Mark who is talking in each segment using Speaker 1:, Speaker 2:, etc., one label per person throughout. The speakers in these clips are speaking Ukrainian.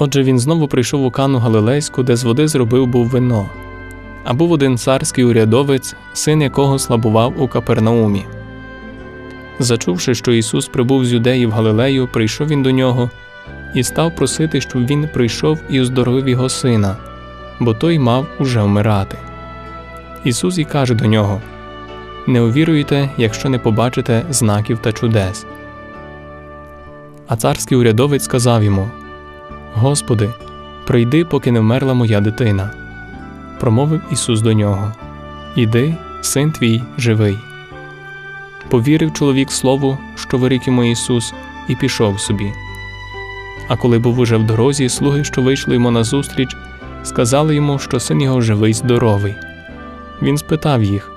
Speaker 1: Отже, він знову прийшов у Кану Галилейську, де з води зробив був вино. А був один царський урядовець, син якого слабував у Капернаумі. Зачувши, що Ісус прибув з юдеї в Галилею, прийшов він до нього і став просити, щоб він прийшов і оздоровив його сина, бо той мав уже вмирати. Ісус і каже до нього: Не увіруйте, якщо не побачите знаків та чудес. А царський урядовець сказав йому: Господи, прийди, поки не вмерла моя дитина. Промовив Ісус до нього: Іди, син твій живий. Повірив чоловік слову, що вирік йому Ісус, і пішов собі. А коли був уже в дорозі, слуги, що вийшли йому назустріч, сказали йому, що син його живий здоровий. Він спитав їх,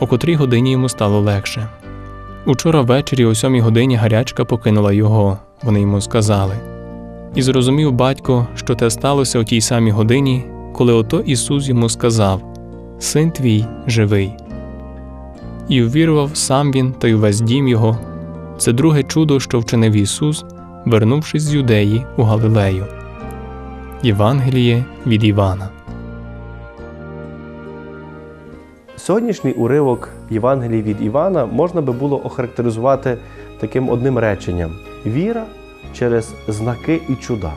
Speaker 1: о котрій годині йому стало легше. Учора ввечері о сьомій годині гарячка покинула його, вони йому сказали. І зрозумів батько, що те сталося о тій самій годині, коли ото Ісус йому сказав: Син твій живий. І увірував сам він та й увесь дім його. Це друге чудо, що вчинив Ісус, вернувшись з юдеї у Галилею. Євангеліє від Івана.
Speaker 2: Сьогоднішній уривок Євангелії від Івана можна би було охарактеризувати таким одним реченням: віра через знаки і чуда.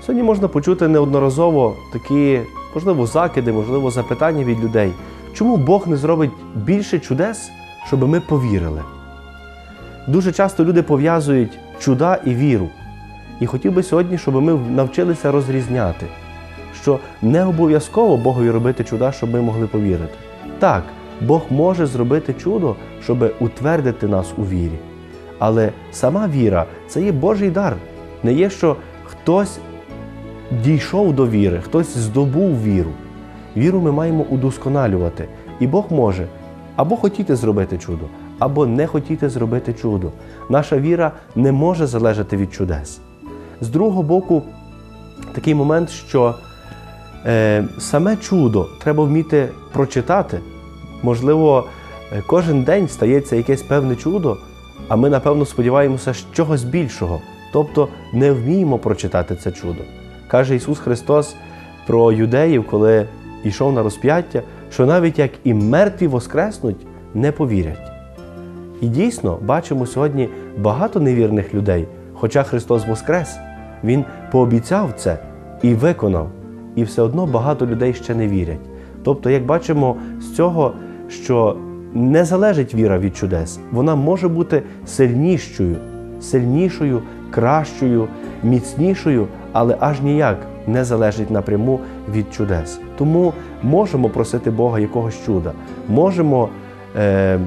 Speaker 2: Сьогодні можна почути неодноразово такі, можливо, закиди, можливо, запитання від людей, чому Бог не зробить більше чудес, щоб ми повірили. Дуже часто люди пов'язують чуда і віру. І хотів би сьогодні, щоб ми навчилися розрізняти, що не обов'язково Богові робити чуда, щоб ми могли повірити. Так, Бог може зробити чудо, щоб утвердити нас у вірі. Але сама віра це є Божий дар. Не є, що хтось дійшов до віри, хтось здобув віру. Віру ми маємо удосконалювати. І Бог може або хотіти зробити чудо, або не хотіти зробити чудо. Наша віра не може залежати від чудес. З другого боку, такий момент, що е, саме чудо треба вміти прочитати. Можливо, е, кожен день стається якесь певне чудо, а ми, напевно, сподіваємося чогось більшого, тобто не вміємо прочитати це чудо. Каже Ісус Христос про юдеїв, коли йшов на розп'яття, що навіть як і мертві воскреснуть, не повірять. І дійсно бачимо сьогодні багато невірних людей, хоча Христос Воскрес, Він пообіцяв це і виконав, і все одно багато людей ще не вірять. Тобто, як бачимо з цього, що не залежить віра від чудес, вона може бути сильнішою, сильнішою, кращою, міцнішою, але аж ніяк не залежить напряму від чудес. Тому можемо просити Бога якогось чуда, можемо е,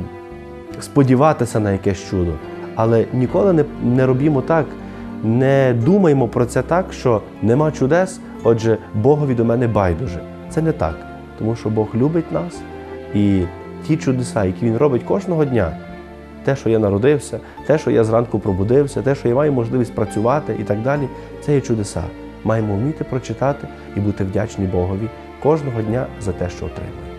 Speaker 2: сподіватися на якесь чудо, але ніколи не, не робімо так, не думаємо про це так, що нема чудес, отже, Богові до мене байдуже. Це не так, тому що Бог любить нас і ті чудеса, які Він робить кожного дня. Те, що я народився, те, що я зранку пробудився, те, що я маю можливість працювати і так далі, це є чудеса. Маємо вміти прочитати і бути вдячні Богові кожного дня за те, що отримуємо.